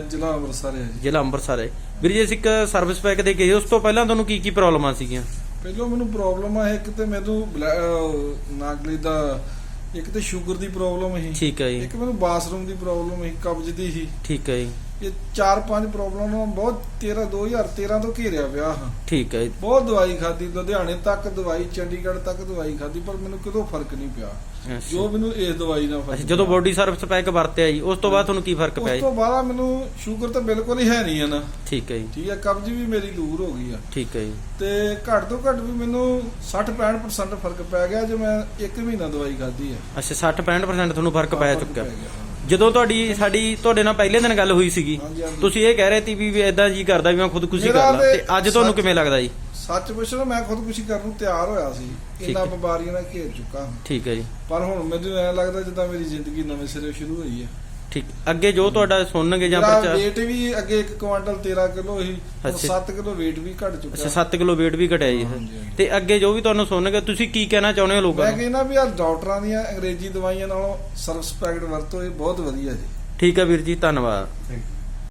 ਜ਼ਿਲ੍ਹਾ ਅੰਮ੍ਰਿਤਸਰ ਹੈ ਜੀ। ਜ਼ਿਲ੍ਹਾ ਅੰਮ੍ਰਿਤਸਰ ਹੈ। ਵੀਰ ਜੀ ਅਸੀਂ ਇੱਕ ਸਰਵਿਸ ਪੈਕ ਦੇ ਕੇ ਗਏ ਉਸ ਤੋਂ ਪਹਿਲਾਂ ਤੁਹਾਨੂੰ ਕੀ ਕੀ ਪ੍ਰੋਬਲਮਾਂ ਸੀਗੀਆਂ? ਪਹਿਲਾਂ ਮੈਨੂੰ ਪ੍ਰੋਬਲਮ ਆ ਇੱਕ ਤੇ ਮੈਨੂੰ ਬਲੈ- ਅਹ ਨਾਗਲੀ ਦਾ ਇੱਕ ਤੇ ਸ਼ੂਗਰ ਦੀ ਪ੍ਰੋਬਲਮ ਸੀ। ਠੀਕ ਹੈ ਜੀ। ਇੱਕ ਮੈਨੂੰ ਬਾਥਰੂਮ ਦੀ ਪ੍ਰੋਬਲਮ ਸੀ ਕਬਜ਼ ਦੀ ਸੀ। ਠੀਕ ਹੈ ਜੀ। ਇਹ ਚਾਰ ਪੰਜ ਪ੍ਰੋਬਲਮ ਬਹੁਤ 13 2013 ਤੋਂ ਘੇਰਿਆ ਪਿਆ ਹਾਂ ਠੀਕ ਹੈ ਬਹੁਤ ਦਵਾਈ ਖਾਦੀ ਲੁਧਿਆਣੇ ਤੱਕ ਦਵਾਈ ਚੰਡੀਗੜ੍ਹ ਤੱਕ ਦਵਾਈ ਖਾਦੀ ਪਰ ਮੈਨੂੰ ਕਿਤੋਂ ਫ਼ਰਕ ਨਹੀਂ ਪਿਆ। ਜੋ ਮੈਨੂੰ ਇਸ ਦਵਾਈ ਨਾਲ ਫ਼ਰਕ ਜਦੋਂ ਬੋਡੀ ਸਰਵਿਸ ਪੈਕ ਵਰਤਿਆ ਜੀ ਉਸ ਤੋਂ ਬਾਅਦ ਤੁਹਾਨੂੰ ਕੀ ਫ਼ਰਕ ਪਿਆ ਉਸ ਤੋਂ ਬਾਅਦ ਮੈਨੂੰ ਸ਼ੂਗਰ ਤਾਂ ਬਿਲਕੁਲ ਹੀ ਹੈ ਨਹੀਂ ਹੈ ਨਾ। ਠੀਕ ਠੀਕ ਹੈ ਜੀ। ਹੈ ਕਬਜ਼ ਵੀ ਮੇਰੀ ਦੂਰ ਹੋ ਗਈ ਆ। ਠੀਕ ਹੈ ਜੀ। ਤੇ ਘੱਟ ਤੋਂ ਘੱਟ ਵੀ ਮੈਨੂੰ 60-65% ਫ਼ਰਕ ਪੈ ਗਿਆ ਜੇ ਮੈਂ 1 ਮਹੀਨਾ ਦਵਾਈ ਖਾਧੀ ਹੈ ਅੱਛਾ 60 65% ਤੁਹਾਨੂੰ ਫ਼ਰਕ ਪੈ ਚੁੱਕਿਆ। ਜਦੋਂ ਤੁਹਾਡੀ ਸਾਡੀ ਤੁਹਾਡੇ ਨਾਲ ਪਹਿਲੇ ਦਿਨ ਗੱਲ ਹੋਈ ਸੀਗੀ ਹਾਂਜੀ, ਹਾਂਜੀ। ਤੁਸੀਂ ਇਹ ਕਹਿ ਰਹੇ ਸੀ ਵੀ ਇਦਾਂ ਜੀ ਕਰਦਾ ਵੀ ਮੈਂ ਖੁਦਕੁਸ਼ੀ ਮੇਰਾ ਕਰ ਲਾਂ ਤੇ ਤੇ ਅੱਜ ਤੁਹਾਨੂੰ ਸੱਚ- ਕਿਵੇਂ ਲੱਗਦਾ ਜੀ ਸੱਚ ਪੁੱਛੋ ਮੈਂ ਖੁਦਕੁਸ਼ੀ ਕਰਨ ਨੂੰ ਤਿਆਰ ਹੋਇਆ ਸੀ ਠੀਕ ਹੈ। ਬਿਮਾਰੀਆਂ ਨਾਲ ਘੇਰ ਚੁੱਕਾ ਹਾਂ। ਠੀਕ ਹੈ ਜੀ ਪਰ ਹੁਣ ਮੈਨੂੰ ਐ ਲੱਗਦਾ ਜਿੱਦਾਂ ਮੇਰੀ ਜ਼ਿੰਦਗੀ ਨਵੇਂ ਸਿਰੇ ਸ਼ੁਰੂ ਹੋਈ ਹੈ ਠੀਕ। ਅੱਗੇ ਜੋ ਤੁਹਾਡਾ ਸੁਣਨਗੇ ਜਾਂ ਮੇਰਾ ਪ੍ਰਚਾਰ weight ਵੀ ਅੱਗੇ 1 ਕੁਆਂਟਲ 13 ਕਿਲੋ ਸੀ ਹੁਣ ਅੱਛਾ। 7 ਕਿਲੋ weight ਵੀ ਘਟ ਚੁੱਕਾ। ਅੱਛਾ 7 ਕਿਲੋ weight ਵੀ ਘਟਿਆ ਜੀ। ਹਾਂਜੀ, ਹਾਂਜੀ। ਤੇ ਅੱਗੇ ਜੋ ਵੀ ਤੁਹਾਨੂੰ ਸੁਣਨਗੇ ਤੁਸੀਂ ਕੀ ਕਹਿਣਾ ਚਾਹੁੰਦੇ ਹੋ ਲੋਕਾਂ ਮੈਂ ਨੂੰ? ਕਹਿੰਦਾ ਵੀ ਆ ਡਾਕਟਰਾਂ ਦੀਆਂ ਅੰਗਰੇਜ਼ੀ ਦਵਾਈਆਂ ਨਾਲੋਂ ਪੈਕਟ ਵਰਤੋ ਇਹ ਬਹੁਤ ਵਧੀਆ ਜੀ। ਠੀਕ ਹੈ ਵੀਰ ਜੀ ਧੰਨਵਾਦ। Thank you